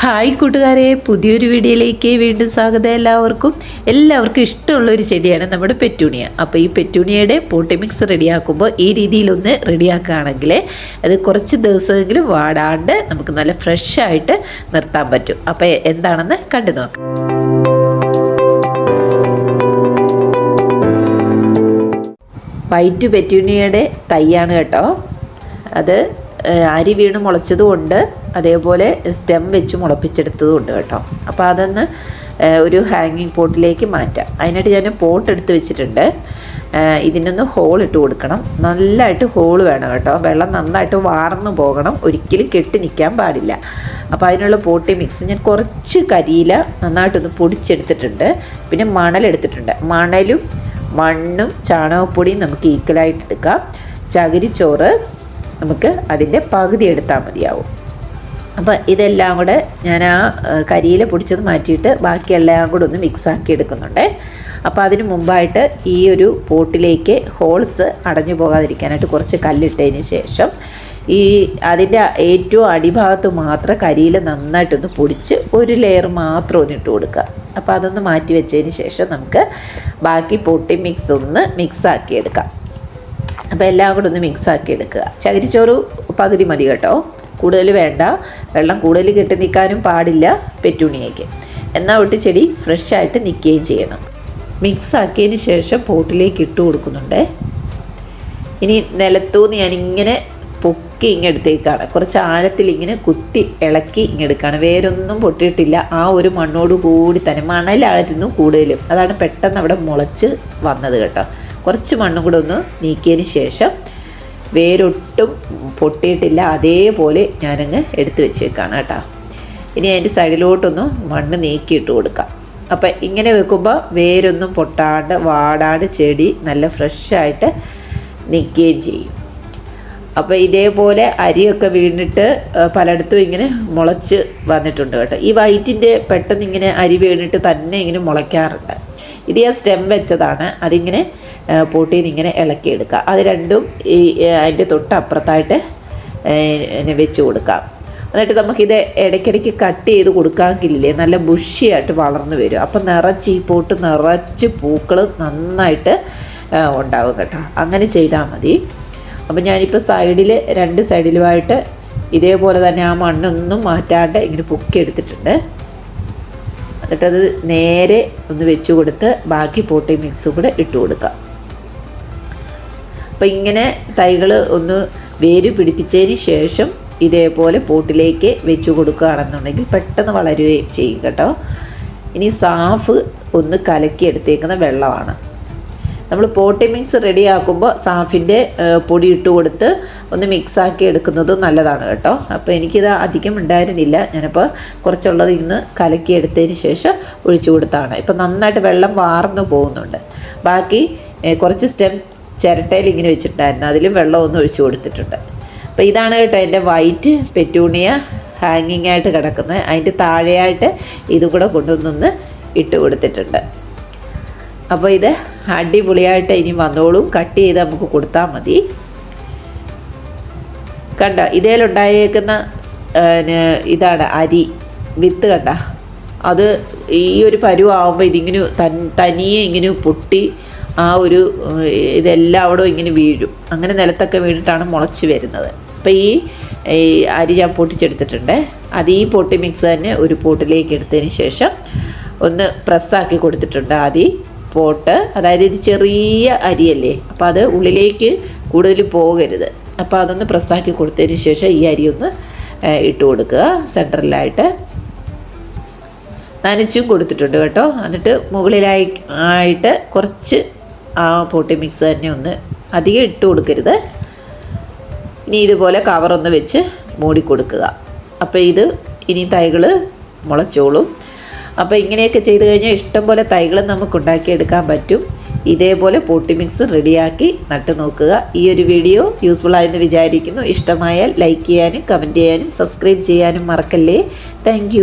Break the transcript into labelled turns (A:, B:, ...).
A: Hi കൂട്ടുകാരെ പുതിയൊരു വീഡിയോയിലേക്ക് വീണ്ടും സ്വാഗതം എല്ലാവർക്കും. എല്ലാവർക്കും ഇഷ്ടമുള്ള ഒരു ചെടിയാണ് നമ്മുടെ പെറ്റൂണിയ. അപ്പോൾ ഈ പെറ്റൂണിയയുടെ പോട്ടി മിക്സ് റെഡിയാക്കുമ്പോൾ ഈ രീതിയിലൊന്ന് റെഡിയാക്കുകയാണെങ്കിൽ അത് കുറച്ച് ദിവസമെങ്കിലും വാടാണ്ട് നമുക്ക് നല്ല ഫ്രഷ് ആയിട്ട് നിർത്താൻ പറ്റും. അപ്പോൾ എന്താണെന്ന് കണ്ടു നോക്കാം. വൈറ്റ് പെറ്റൂണിയയുടെ തൈയാണ് കേട്ടോ. അത് അരി വീണ് മുളച്ചതുമുണ്ട് അതേപോലെ സ്റ്റെം വെച്ച് മുളപ്പിച്ചെടുത്തതും ഉണ്ട് കേട്ടോ. അപ്പോൾ അതൊന്ന് ഒരു ഹാങ്ങിങ് പോട്ടിലേക്ക് മാറ്റാം. അതിനായിട്ട് ഞാൻ പോട്ട് എടുത്ത് വെച്ചിട്ടുണ്ട്. ഇതിനൊന്ന് ഹോൾ ഇട്ട് കൊടുക്കണം. നല്ലതായിട്ട് ഹോൾ വേണം കേട്ടോ. വെള്ളം നന്നായിട്ട് വാർന്നു പോകണം. ഒരിക്കലും കെട്ടി നിൽക്കാൻ പാടില്ല. അപ്പോൾ അതിനുള്ള പോട്ടി മിക്സ് ഞാൻ കുറച്ച് കരിയില നന്നായിട്ടൊന്ന് പൊടിച്ചെടുത്തിട്ടുണ്ട്. പിന്നെ മണലെടുത്തിട്ടുണ്ട് മണലും മണ്ണും ചാണകപ്പൊടിയും നമുക്ക് ഈക്വലായിട്ട് എടുക്കാം. ചകിരിച്ചോറ് നമുക്ക് അതിന്റെ പകുതി എടുത്താൽ മതിയാവും. അപ്പോൾ ഇതെല്ലാം കൂടെ ഞാൻ ആ കരിയിൽ പൊടിച്ചത് മാറ്റിയിട്ട് ബാക്കിയെല്ലാം കൂടെ ഒന്ന് മിക്സ് ആക്കി എടുക്കുന്നുണ്ട്. അപ്പോൾ അതിന് മുമ്പായിട്ട് ഈ ഒരു പോട്ടിലേക്ക് ഹോൾസ് അടഞ്ഞു പോകാതിരിക്കാനായിട്ട് കുറച്ച് കല്ലിട്ടതിന് ശേഷം ഈ അതിന്റെ ഏറ്റവും അടിഭാഗത്ത് മാത്രം കരിയിൽ നന്നായിട്ടൊന്ന് പൊടിച്ച് ഒരു ലെയർ മാത്രം ഒന്ന് ഇട്ട് കൊടുക്കുക. അപ്പോൾ അതൊന്ന് മാറ്റി വെച്ചതിന് ശേഷം നമുക്ക് ബാക്കി പൊട്ടി മിക്സ് ഒന്ന് മിക്സ് ആക്കി എടുക്കാം. അപ്പോൾ എല്ലാം കൂടെ ഒന്ന് മിക്സാക്കി എടുക്കുക. ചകിരിച്ചോറ് പകുതി മതി കേട്ടോ. കൂടുതൽ വേണ്ട. വെള്ളം കൂടുതൽ കെട്ടി നിൽക്കാനും പാടില്ല പെറ്റൂണിയയ്ക്ക്. എന്നാൽ ഒട്ട് ചെടി ഫ്രഷായിട്ട് നിൽക്കുകയും ചെയ്യണം. മിക്സാക്കിയതിന് ശേഷം പോട്ടിലേക്ക് ഇട്ട് കൊടുക്കുന്നുണ്ട്. ഇനി നിലത്തൂന്ന് ഞാനിങ്ങനെ പൊക്കി ഇങ്ങെടുത്തേക്കാണ് കുറച്ച് ആഴത്തിൽ ഇങ്ങനെ കുത്തി ഇളക്കി ഇങ്ങെടുക്കുകയാണ് വേരൊന്നും പൊട്ടിയിട്ടില്ല. ആ ഒരു മണ്ണോട് കൂടി തന്നെ മണലാഴത്തിന്നും കൂടുതലും. അതാണ് പെട്ടെന്ന് അവിടെ മുളച്ച് വന്നത് കേട്ടോ. കുറച്ച് മണ്ണും കൂടെ ഒന്ന് നീക്കിയതിന് ശേഷം വേരൊട്ടും പൊട്ടിയിട്ടില്ല. അതേപോലെ ഞാനങ്ങ് എടുത്ത് വെച്ചേക്കാണ് കേട്ടോ. ഇനി അതിന്റെ സൈഡിലോട്ടൊന്ന് മണ്ണ് നീക്കിയിട്ട് കൊടുക്കാം. അപ്പം ഇങ്ങനെ വെക്കുമ്പോൾ വേരൊന്നും പൊട്ടാണ്ട് വാടാണ്ട് ചെടി നല്ല ഫ്രഷായിട്ട് നിൽക്കുകയും ചെയ്യും. അപ്പോൾ ഇതേപോലെ അരിയൊക്കെ വീണിട്ട് പലയിടത്തും ഇങ്ങനെ മുളച്ച് വന്നിട്ടുണ്ട് കേട്ടോ. ഈ വൈറ്റിന്റെ പെട്ടെന്ന് ഇങ്ങനെ അരി വീണിട്ട് തന്നെ ഇങ്ങനെ മുളയ്ക്കാറുണ്ട്. ഇത് ഞാൻ സ്റ്റെം വെച്ചതാണ്. അതിങ്ങനെ പോട്ടീൻ ഇങ്ങനെ ഇളക്കിയെടുക്കുക അത് രണ്ടും ഈ അതിന്റെ തൊട്ടപ്പുറത്തായിട്ട് വെച്ച് കൊടുക്കാം. എന്നിട്ട് നമുക്കിത് ഇടയ്ക്കിടയ്ക്ക് കട്ട് ചെയ്ത് കൊടുക്കാമെങ്കിലേ നല്ല ബുഷിയായിട്ട് വളർന്നു വരും. അപ്പം നിറച്ച് ഈ പോട്ട് നിറച്ച് പൂക്കൾ നന്നായിട്ട് ഉണ്ടാവും കേട്ടോ. അങ്ങനെ ചെയ്താൽ മതി. അപ്പം ഞാനിപ്പോൾ സൈഡിൽ രണ്ട് സൈഡിലുമായിട്ട് ഇതേപോലെ തന്നെ ആ മണ്ണൊന്നും മാറ്റാണ്ട് ഇങ്ങനെ പൊക്കി എടുത്തിട്ടുണ്ട്. എന്നിട്ടത് നേരെ ഒന്ന് വെച്ച് കൊടുത്ത് ബാക്കി പോട്ടി മിക്സും കൂടെ ഇട്ട് കൊടുക്കാം. അപ്പം ഇങ്ങനെ തൈകൾ ഒന്ന് വേര് പിടിപ്പിച്ചതിന് ശേഷം ഇതേപോലെ പോട്ടിലേക്ക് വെച്ച് കൊടുക്കുകയാണെന്നുണ്ടെങ്കിൽ പെട്ടെന്ന് വളരുകയും ചെയ്യും കേട്ടോ. ഇനി സാഫ് ഒന്ന് കലക്കി എടുത്തേക്കുന്ന വെള്ളമാണ്. നമ്മൾ പോട്ടി മിക്സ് റെഡിയാക്കുമ്പോൾ സാഫിന്റെ പൊടി ഇട്ട് കൊടുത്ത് ഒന്ന് മിക്സാക്കി എടുക്കുന്നത് നല്ലതാണ് കേട്ടോ. അപ്പോൾ എനിക്കിത് അധികം ഉണ്ടായിരുന്നില്ല. ഞാനിപ്പോൾ കുറച്ചുള്ളത് ഇന്ന് കലക്കി എടുത്തതിന് ശേഷം ഒഴിച്ചു കൊടുത്താണ്. ഇപ്പോൾ നന്നായിട്ട് വെള്ളം വാർന്നു പോകുന്നുണ്ട്. ബാക്കി കുറച്ച് സ്റ്റെം ചിരട്ടയിൽ ഇങ്ങനെ വെച്ചിട്ടുണ്ടായിരുന്നു. അതിലും വെള്ളം ഒന്ന് ഒഴിച്ചു കൊടുത്തിട്ടുണ്ട്. അപ്പോൾ ഇതാണ് കേട്ടോ എന്റെ വൈറ്റ് പെറ്റൂണിയ ഹാങ്ങിങ് ആയിട്ട് കിടക്കുന്നത്. അതിന്റെ താഴെയായിട്ട് ഇതും കൂടെ കൊണ്ടുവന്നൊന്ന് ഇട്ട് കൊടുത്തിട്ടുണ്ട്. അപ്പോൾ ഇത് അടിപൊളിയായിട്ട് ഇനി വന്നോളും. കട്ട് ചെയ്ത് നമുക്ക് കൊടുത്താൽ മതി. കണ്ട? ഇതേലുണ്ടായേക്കുന്ന ഇതാണ് അരി. വിത്ത് കണ്ട. അത് ഈ ഒരു പരുവാകുമ്പോൾ ഇതിങ്ങനെ തനിയെ ഇങ്ങനെ പൊട്ടി ആ ഒരു ഇതെല്ലാം അവിടെ ഇങ്ങനെ വീഴും. അങ്ങനെ നിലത്തൊക്കെ വീണിട്ടാണ് മുളച്ച് വരുന്നത്. അപ്പോൾ ഈ അരി ഞാൻ പൊട്ടിച്ചെടുത്തിട്ടുണ്ട്. അത് ഈ പൊട്ടി മിക്സ് തന്നെ ഒരു പോട്ടിലേക്ക് എടുത്തതിന് ശേഷം ഒന്ന് പ്രസ്സാക്കി കൊടുത്തിട്ടുണ്ട് ആദ്യം പോട്ട്. അതായത് ഇത് ചെറിയ അരിയല്ലേ അപ്പോൾ അത് ഉള്ളിലേക്ക് കൂടുതൽ പോകരുത്. അപ്പോൾ അതൊന്ന് പ്രസ്സാക്കി കൊടുത്തതിന് ശേഷം ഈ അരി ഒന്ന് ഇട്ട് കൊടുക്കുക സെന്ററിലായിട്ട്. നനച്ചും കൊടുത്തിട്ടുണ്ട് കേട്ടോ. എന്നിട്ട് മുകളിലായി ആയിട്ട് കുറച്ച് ആ പൊട്ടി മിക്സ് തന്നെ ഒന്ന് അധികം ഇട്ട് കൊടുക്കരുത്. ഇനി ഇതുപോലെ കവറൊന്ന് വെച്ച് മൂടി കൊടുക്കുക. അപ്പോൾ ഇത് ഇനി തൈകൾ മുളച്ചോളും. അപ്പോൾ ഇങ്ങനെയൊക്കെ ചെയ്ത് കഴിഞ്ഞാൽ ഇഷ്ടംപോലെ തൈകൾ നമുക്ക് ഉണ്ടാക്കിയെടുക്കാൻ പറ്റും. ഇതേപോലെ പോട്ടി മിക്സ് റെഡിയാക്കി നട്ടു നോക്കുക. ഈ ഒരു വീഡിയോ യൂസ്ഫുൾ ആയെന്ന് വിചാരിക്കുന്നു. ഇഷ്ടമായാൽ ലൈക്ക് ചെയ്യാനും കമന്റ് ചെയ്യാനും സബ്സ്ക്രൈബ് ചെയ്യാനും മറക്കല്ലേ. താങ്ക്